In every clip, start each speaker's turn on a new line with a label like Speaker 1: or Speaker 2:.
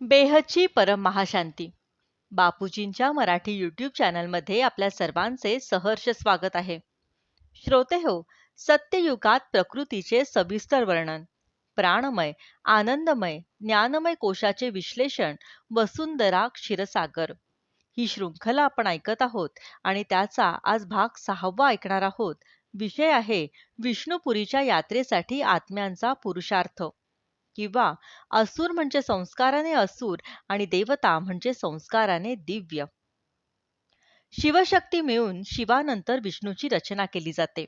Speaker 1: बेहची परम महाशांती बापूजींच्या मराठी यूट्यूब चॅनलमध्ये आपल्या सर्वांचे सहर्ष स्वागत आहे. श्रोते हो सत्ययुगात प्रकृतीचे सविस्तर वर्णन प्राणमय आनंदमय ज्ञानमय कोशाचे विश्लेषण वसुंधरा क्षीरसागर. ही शृंखला आपण ऐकत आहोत आणि त्याचा आज भाग सहावा ऐकणार आहोत. विषय आहे विष्णुपुरीच्या यात्रेसाठी आत्म्यांचा पुरुषार्थ. किंवा असुर म्हणजे संस्काराने असुर आणि देवता म्हणजे संस्काराने दिव्य. शिवशक्ती मिळून शिवानंतर विष्णूची रचना केली जाते.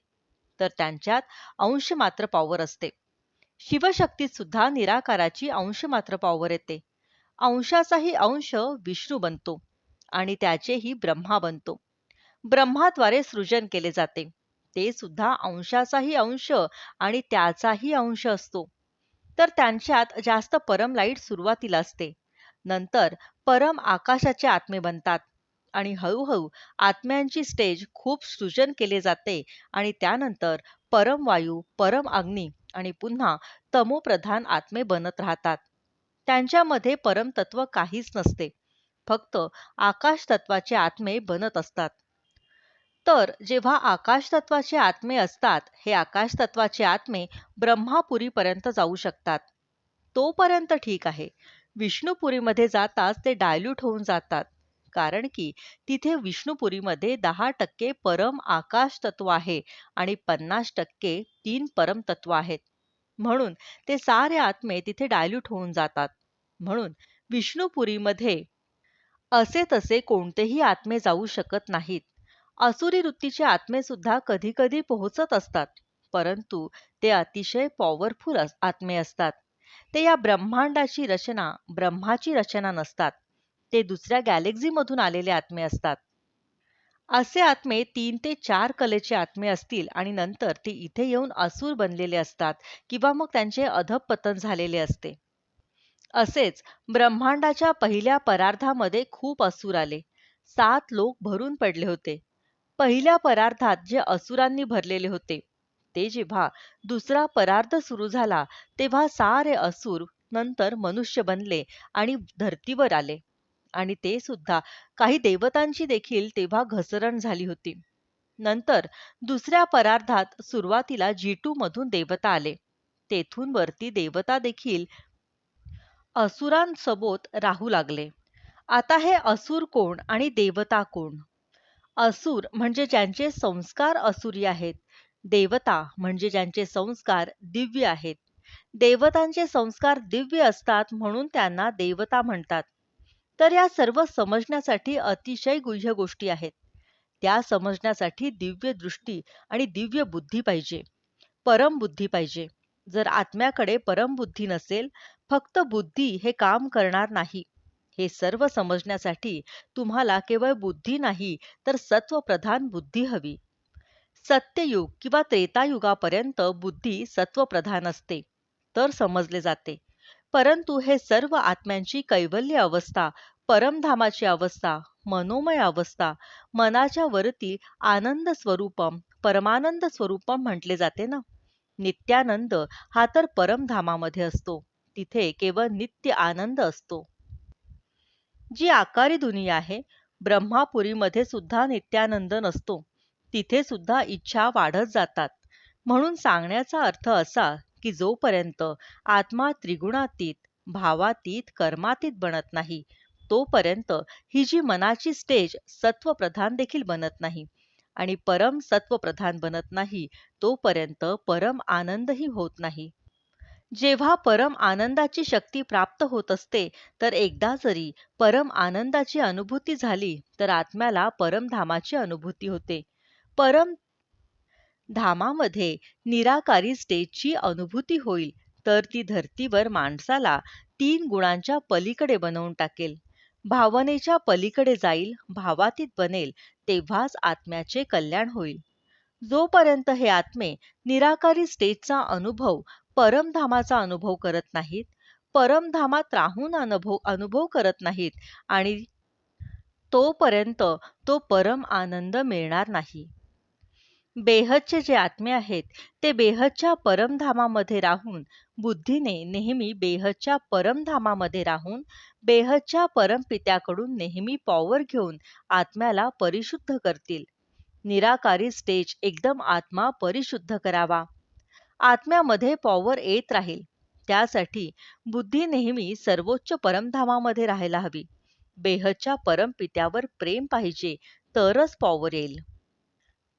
Speaker 1: तर त्यांच्यात अंश मात्र पॉवर असते. शिवशक्तीत सुद्धा निराकाराची अंश मात्र पॉवर येते. अंशाचाही अंश विष्णू बनतो आणि त्याचेही ब्रह्मा बनतो. ब्रह्माद्वारे सृजन केले जाते. ते सुद्धा अंशाचाही अंश आणि त्याचाही अंश असतो. तर त्यांच्यात जास्त परम लाइट सुरुवातीला असते. नंतर परम आकाशाचे आत्मे बनतात. आणि हळूहळू आत्म्यांची स्टेज खूप सृजन केले जाते आणि त्यानंतर परम वायू परम अग्नी आणि पुन्हा तमोप्रधान आत्मे बनत राहतात. त्यांच्यामध्ये परमतत्व काहीच नसते. फक्त आकाश तत्वाचे आत्मे बनत असतात. तर जेव्हा आकाशतत्वाचे आत्मे असतात हे आकाशतत्वाचे आत्मे ब्रह्मापुरीपर्यंत जाऊ शकतात. तोपर्यंत ठीक आहे. विष्णुपुरीमध्ये जाताच ते डायल्यूट होऊन जातात. कारण की तिथे विष्णुपुरीमध्ये दहा टक्के परम आकाश तत्व आहे आणि पन्नास टक्के तीन परम तत्व आहेत. म्हणून ते सारे आत्मे तिथे डायल्यूट होऊन जातात. म्हणून विष्णुपुरीमध्ये असे तसे कोणतेही आत्मे जाऊ शकत नाहीत. असुरी वृत्तीचे आत्मे सुद्धा कधी कधी पोहोचत असतात परंतु ते अतिशय पॉवरफुल आत्मे असतात. ते या ब्रह्मांडाची रचना ब्रह्माची रचना नसतात. ते दुसऱ्या गॅलेक्झीमधून आलेले आत्मे असतात. असे आत्मे तीन ते चार कलेचे आत्मे असतील आणि नंतर ते इथे येऊन असुर बनलेले असतात किंवा मग त्यांचे अधपतन झालेले असते. असेच ब्रह्मांडाच्या पहिल्या परार्धामध्ये खूप असुर आले. सात लोक भरून पडले होते. पहिल्या परार्थात जे असुरांनी भरलेले होते ते जेव्हा दुसरा परार्थ सुरू झाला तेव्हा सारे असुर नंतर मनुष्य बनले आणि धर्तीवर आले. आणि ते सुद्धा काही देवतांची देखील तेव्हा घसरण झाली होती. नंतर दुसऱ्या परार्धात सुरुवातीला जीटू मधून देवता आले. तेथून वरती देवता देखील असुरांसोबत राहू लागले. आता हे असुर कोण आणि देवता कोण? असुर म्हणजे ज्यांचे संस्कार असुरी आहेत. देवता म्हणजे ज्यांचे संस्कार दिव्य आहेत. देवतांचे संस्कार दिव्य असतात म्हणून त्यांना देवता म्हणतात. तर या सर्व समजण्यासाठी अतिशय गुह्य गोष्टी आहेत. त्या समजण्यासाठी दिव्य दृष्टी आणि दिव्य बुद्धी पाहिजे. परम बुद्धी पाहिजे. जर आत्म्याकडे परम बुद्धी नसेल फक्त बुद्धी हे काम करणार नाही. हे सर्व समजण्यासाठी तुम्हाला केवळ बुद्धी नाही तर सत्वप्रधान बुद्धी हवी. सत्ययुग किंवा त्रेतायुगापर्यंत बुद्धी सत्वप्रधान असते तर समजले जाते. परंतु हे सर्व आत्म्यांची कैवल्य अवस्था परमधामाची अवस्था मनोमय अवस्था मनाच्या वरती आनंद स्वरूपम परमानंद स्वरूपम म्हटले जाते ना? नित्यानंद हा तर परमधामामध्ये असतो. तिथे केवळ नित्य आनंद असतो. जी आकारी दुनिया आहे ब्रह्मापुरीमध्ये सुद्धा नित्यानंद नसतो. तिथे सुद्धा इच्छा वाढत जातात. म्हणून सांगण्याचा अर्थ असा की जोपर्यंत आत्मा त्रिगुणातीत भावातीत कर्मातीत बनत नाही तोपर्यंत ही जी मनाची स्टेज सत्वप्रधान देखील बनत नाही. आणि परम सत्वप्रधान बनत नाही तोपर्यंत परम आनंदही होत नाही. जेव्हा परम आनंदाची शक्ती प्राप्त होत असते तर एकदा जरी परम आनंदाची अनुभूती झाली तर आत्म्याला परमधामाची अनुभूती होते. परम धामामध्ये निराकारी स्टेजची अनुभूती होईल तर ती धर्तीवर माणसाला तीन गुणांच्या पलीकडे बनवून टाकेल. भावनेच्या पलीकडे जाईल भावातीत बनेल तेव्हाच आत्म्याचे कल्याण होईल. जोपर्यंत हे आत्मे निराकारी स्टेजचा अनुभव परमधामाचा अनुभव करत नाहीत परमधामात राहून अनुभव अनुभव करत नाहीत आणि तोपर्यंत तो परम आनंद मिळणार नाही. बेहदचे जे आत्मे आहेत ते बेहदच्या परमधामामध्ये राहून बुद्धीने नेहमी बेहदच्या परमधामामध्ये राहून बेहदच्या परमपित्याकडून नेहमी पॉवर घेऊन आत्म्याला परिशुद्ध करतील. निराकारी स्टेज एकदम आत्मा परिशुद्ध करावा. आत्म्यामध्ये पॉवर येत राहील. त्यासाठी बुद्धी नेहमी सर्वोच्च परमधामामध्ये राहायला हवी. बेहदच्या परमपित्यावर प्रेम पाहिजे तरच पॉवर येईल.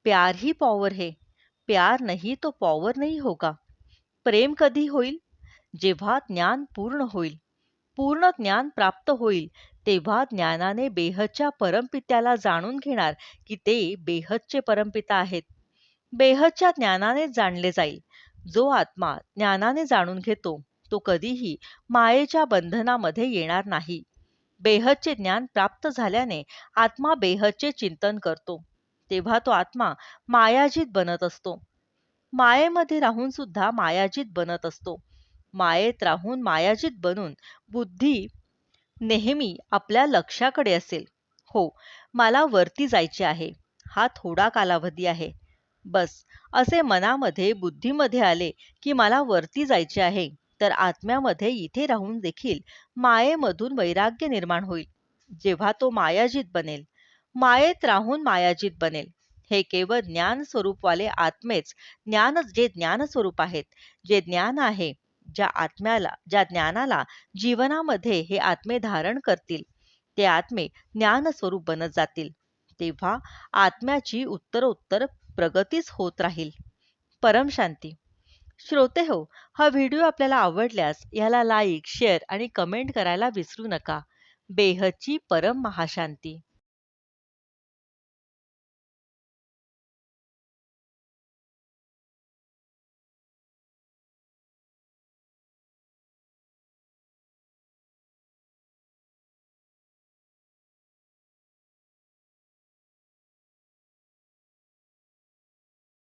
Speaker 1: प्यार ही पॉवर हे प्यार नाही तो पॉवर नाही होगा प्रेम कधी होईल? जेव्हा ज्ञान पूर्ण होईल. पूर्ण ज्ञान प्राप्त होईल तेव्हा ज्ञानाने बेहदच्या परमपित्याला जाणून घेणार की ते बेहदचे परमपिता आहेत. बेहदच्या ज्ञानाने जाणले जाईल. जो आत्मा ज्ञानाने जाणून घेतो तो कधीही मायेच्या बंधनामध्ये येणार नाही. बेहदचे ज्ञान प्राप्त झाल्याने आत्मा बेहदचे चिंतन करतो. तेव्हा तो आत्मा मायाजीत बनत असतो. मायेमध्ये राहून सुद्धा मायाजीत बनत असतो. मायेत राहून मायाजीत बनून बुद्धी नेहमी आपल्या लक्षाकडे असेल. हो मला वरती जायचे आहे. हा थोडा कालावधी आहे. बस असे मनामध्ये बुद्धीमध्ये आले की मला वरती जायचे आहे तर आत्म्यामध्ये इथे राहून देखील मायेमधून वैराग्य निर्माण होईल. जेव्हा तो मायाजीत बनेल. मायेत राहून मायाजीत बनेल. हे केवळ ज्ञान स्वरूपवाले आत्मेच ज्ञान जे ज्ञान स्वरूप आहेत. जे ज्ञान आहे ज्या आत्म्याला ज्या ज्ञानाला जीवनामध्ये हे आत्मे धारण करतील ते आत्मे ज्ञान स्वरूप बनत जातील. तेव्हा आत्म्याची उत्तरोत्तर प्रगतीच होत राहील. परमशांती श्रोते हो हा व्हिडिओ आपल्याला आवडल्यास याला लाईक शेअर आणि कमेंट करायला विसरू नका. बेहची परम महाशांती.